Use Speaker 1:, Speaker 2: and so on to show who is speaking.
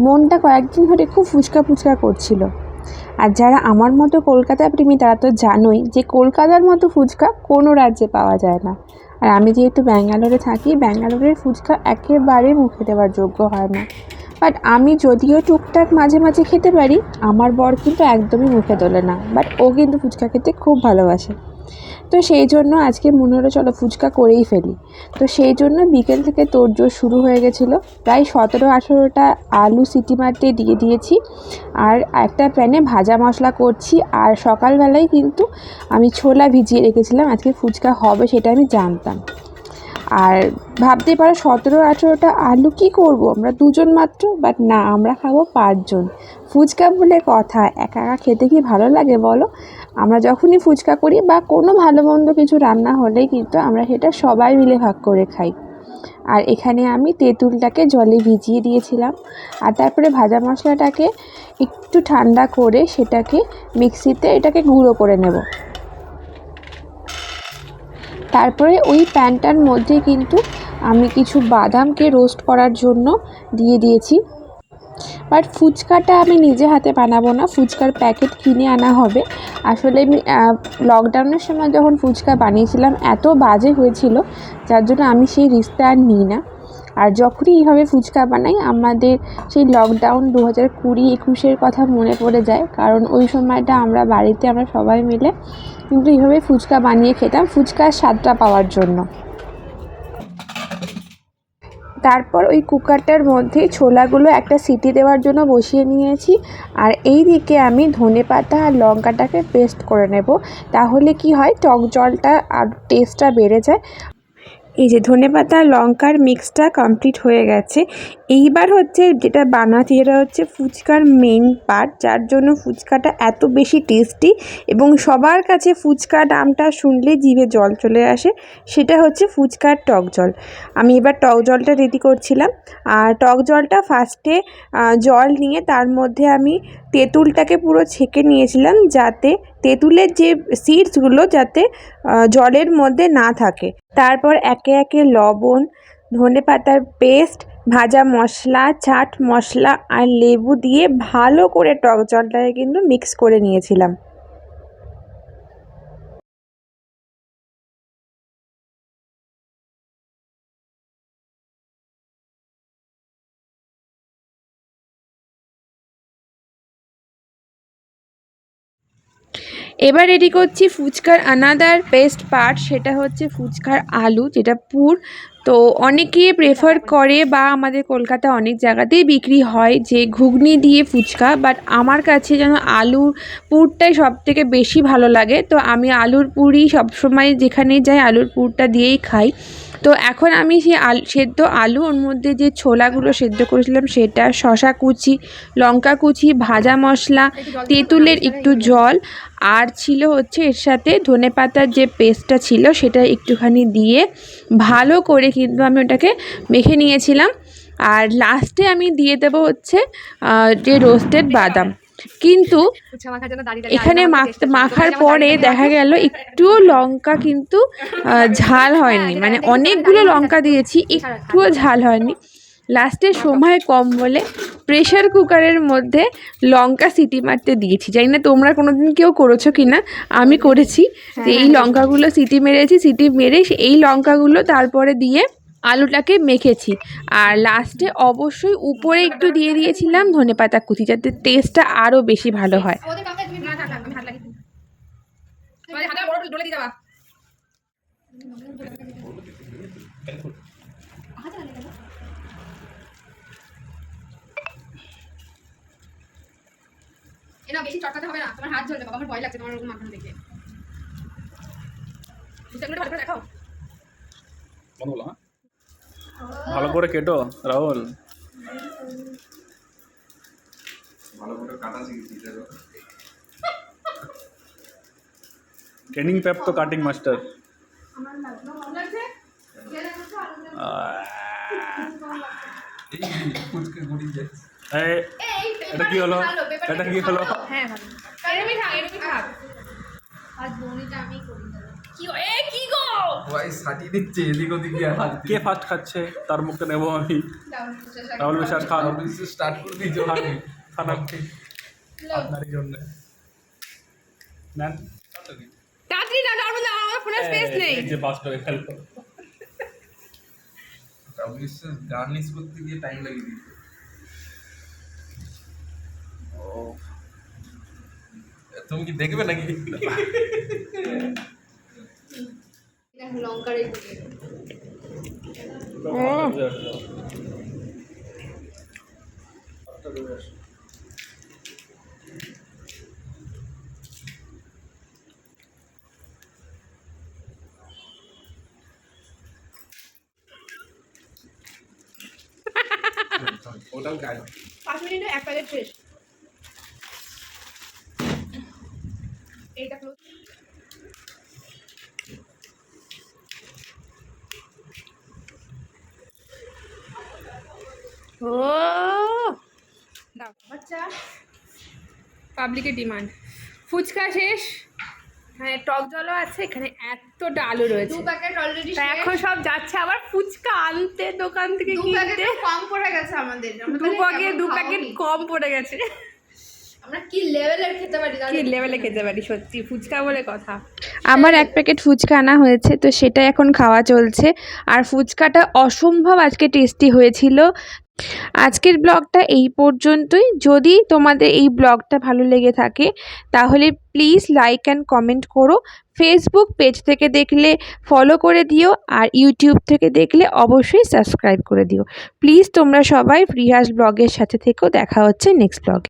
Speaker 1: মনটা কয়েকদিন ধরে খুব ফুচকা ফুচকা করছিল। আর যারা আমার মতো কলকাতা প্রেমী, তারা তো জানোই যে কলকাতার মতো ফুচকা কোনো রাজ্যে পাওয়া যায় না। আর আমি যেহেতু ব্যাঙ্গালোরে থাকি, ব্যাঙ্গালোরের ফুচকা একেবারে মুখে দেওয়ার যোগ্য হয় না। বাট আমি যদিও টুকটাক মাঝে মাঝে খেতে পারি, আমার বর কিন্তু একদমই মুখে তোলে না। বাট ও কিন্তু ফুচকা খেতে খুব ভালোবাসে। তো সেই জন্য আজকে মনে হলো চলো ফুচকা করেই ফেলি। তো সেই জন্য বিকেল থেকে তোড়জোড় শুরু হয়ে গেছিল। প্রায় সতেরো আঠেরোটা আলু সিটি মারতে দিয়ে দিয়েছি। আর একটা প্যানে ভাজা মশলা করছি। আর সকালবেলায় কিন্তু আমি ছোলা ভিজিয়ে রেখেছিলাম। আজকে ফুচকা হবে সেটা আমি জানতাম। আর ভাবতেই পারো সতেরো আঠেরোটা আলু কি করব? আমরা দুজন মাত্র বাট না, আমরা খাব পাঁচজন। ফুচকা বলে কথা, একা একা খেতে কি ভালো লাগে বলো? আমরা যখনই ফুচকা করি বা কোনো ভালো মন্দ কিছু রান্না হলেই কিন্তু আমরা সেটা সবাই মিলে ভাগ করে খাই। আর এখানে আমি তেঁতুলটাকে জলে ভিজিয়ে দিয়েছিলাম। আর তারপরে ভাজা মশলাটাকে একটু ঠান্ডা করে সেটাকে মিক্সিতে এটাকে গুঁড়ো করে নেব। তারপরে ওই প্যানটার মধ্যে কিন্তু আমি কিছু বাদামকে রোস্ট করার জন্য দিয়ে দিয়েছি। বাট ফুচকাটা আমি নিজে হাতে বানাবো না। ফুচকার প্যাকেট কিনে আনা হবে। আসলে আমি লকডাউনের সময় যখন ফুচকা বানিয়েছিলাম, এত বাজে হয়েছিল, যার জন্য আমি সেই রিস্কটা আর নিই না। আর যখনই এইভাবে ফুচকা বানাই, আমাদের সেই লকডাউন দু হাজার কুড়ি একুশের কথা মনে পড়ে যায়। কারণ ওই সময়টা আমরা বাড়িতে আমরা সবাই মিলে কিন্তু এইভাবে ফুচকা বানিয়ে খেতাম, ফুচকার স্বাদটা পাওয়ার জন্য। তারপর ওই কুকারটার মধ্যে ছোলাগুলো একটা সিটি দেওয়ার জন্য বসিয়ে নিয়েছি। আর এই দিকে আমি ধনে পাতা আর লঙ্কাটাকে পেস্ট করে নেব। তাহলে কি হয়, টক জলটা আর টেস্টটা বেড়ে যায়। এই যে ধনে পাতা, লঙ্কার মিক্সটা কমপ্লিট হয়ে গেছে। এইবার হচ্ছে যেটা বানাচ্ছি যেটা হচ্ছে ফুচকার মেন পার্ট যার জন্য ফুচকাটা এত বেশি টেস্টি এবং সবার কাছে ফুচকা নামটা শুনলে জিভে জল চলে আসে, সেটা হচ্ছে ফুচকার টক জল। আমি এবার টক জলটা রেডি করছিলাম। আর টক জলটা ফার্স্টে জল নিয়ে তার মধ্যে আমি তেঁতুলটাকে পুরো ছেঁকে নিয়েছিলাম যাতে তেঁতুলের যে সিডসগুলো যাতে জলের মধ্যে না থাকে। তারপর একে একে লবণ, ধনে পাতার পেস্ট ভাজা মশলা, চাট মশলা আর লেবু দিয়ে ভালো করে টক জলটাকে কিন্তু মিক্স করে নিয়েছিলাম। এবার রেডি করছি ফুচকার আনাদার বেস্ট পার্ট সেটা হচ্ছে ফুচকার আলু, যেটা পুর। তো অনেকে প্রেফার করে বা আমাদের কলকাতা অনেক জায়গাতেই বিক্রি হয় যে ঘুগনি দিয়ে ফুচকা বাট আমার কাছে যেন আলুর পুরটাই সব থেকে বেশি ভালো লাগে। তো আমি আলুর পুরি সবসময় যেখানে যাই, আলুর পুরটা দিয়েই খাই। তো এখন আমি সেই আলু, সেদ্ধ আলু ওর মধ্যে যে ছোলাগুলো সেদ্ধ করেছিলাম সেটা শশা কুচি, লঙ্কা কুচি, ভাজা মশলা, তেঁতুলের একটু জল আর ছিল হচ্ছে এর সাথে ধনে পাতার যে পেস্টটা ছিল সেটা একটুখানি দিয়ে ভালো করে কিন্তু আমি ওটাকে মেখে নিয়েছিলাম। আর লাস্টে আমি দিয়ে দেবো হচ্ছে যে রোস্টেড বাদাম। কিন্তু এখানে মাখার পরে দেখা গেল একটুও লঙ্কা কিন্তু ঝাল হয়নি। মানে অনেকগুলো লঙ্কা দিয়েছি একটুও ঝাল হয়নি। লাস্টে সময় কম বলে প্রেশার কুকারের মধ্যে লঙ্কা সিটি মারতে দিয়েছি। জানি না তোমরা কোনো দিন কেউ করেছ কি না আমি করেছি। যে এই লঙ্কাগুলো সিটি মেরেছি সিটি মেরে এই লঙ্কাগুলো তারপরে দিয়ে আলুটাকে মেখেছি। আর লাস্টে অবশ্যই উপরে একটু দিয়ে দিয়েছিলাম ধনে পাতা কুচি যাতে টেস্টটা আরও বেশি ভালো হয়।
Speaker 2: না বেশি চটকাতে হবে না। তোমার হাত জ্বলবে বাবা আমার ভয় লাগছে তোমার ওরকম মাখানো দেখে। বুঝতে ভালো করে
Speaker 3: ভালো করে কেটো রাহুল। ট্রেনিং প্যাপ তো কাটিং মাস্টার। এটা কি হলো? এটা কি হলো?
Speaker 2: হ্যাঁ ভালো এরমই থাক এরমই থাক আজ বনিটা আমি করি কি এ কি
Speaker 4: সবাই সাজিয়ে দিচ্ছে এদিক ওদিক দিয়ে হাত
Speaker 3: কে ফার্স্ট খাচ্ছে? তার মুখে নেব আমি। রাহুল বিশ্বাস খান।
Speaker 4: স্টার্ট করে দিয়েছে
Speaker 3: খারাপ ঠিক আপনারই জন্য। নেন
Speaker 2: তাড়াতাড়ি না তার আমার ফোনে স্পেস নেই।
Speaker 3: এই যে পাস করে। ফেলল
Speaker 4: বিশ্বাস গার্নিশ করতে গিয়ে টাইম লাগিয়ে দিয়েছে। ও। তুমি কি দেখবে নাকি?
Speaker 2: লঙ্কার এই
Speaker 4: ওটাও গায়ে
Speaker 2: পাঁচ মিনিটে এক প্যাকেট শেষ এইটা ও বাচ্চা পাবলিকের ডিমান্ড ফুচকা শেষ। হ্যাঁ টক জলও আছে এখানে এতটা আলু রয়েছে। তা এখন সব যাচ্ছে আবার ফুচকা আনতে দোকান থেকে কিনতে।
Speaker 5: কম পড়ে গেছে আমাদের।
Speaker 2: দু প্যাকেট দু প্যাকেট কম পড়ে গেছে।
Speaker 5: আমরা কি লেভেলের খেতে পারি
Speaker 2: কি লেভেলে খেতে পারি সত্যি ফুচকা বলে কথা।
Speaker 1: আমার এক প্যাকেট ফুচকা আনা হয়েছে তো সেটা এখন খাওয়া চলছে। আর ফুচকাটা অসম্ভব আজকে টেস্টি হয়েছিল। আজকের ব্লগটা এই পর্যন্তই। যদি তোমাদের এই ব্লগটা ভালো লেগে থাকে, তাহলে প্লিজ লাইক অ্যান্ড কমেন্ট করো। ফেসবুক পেজ থেকে দেখলে ফলো করে দিও আর ইউটিউব থেকে দেখলে অবশ্যই সাবস্ক্রাইব করে দিও। প্লিজ তোমরা সবাই ফ্রিহাস ব্লগের সাথে থেকেও দেখা হচ্ছে নেক্সট ব্লগে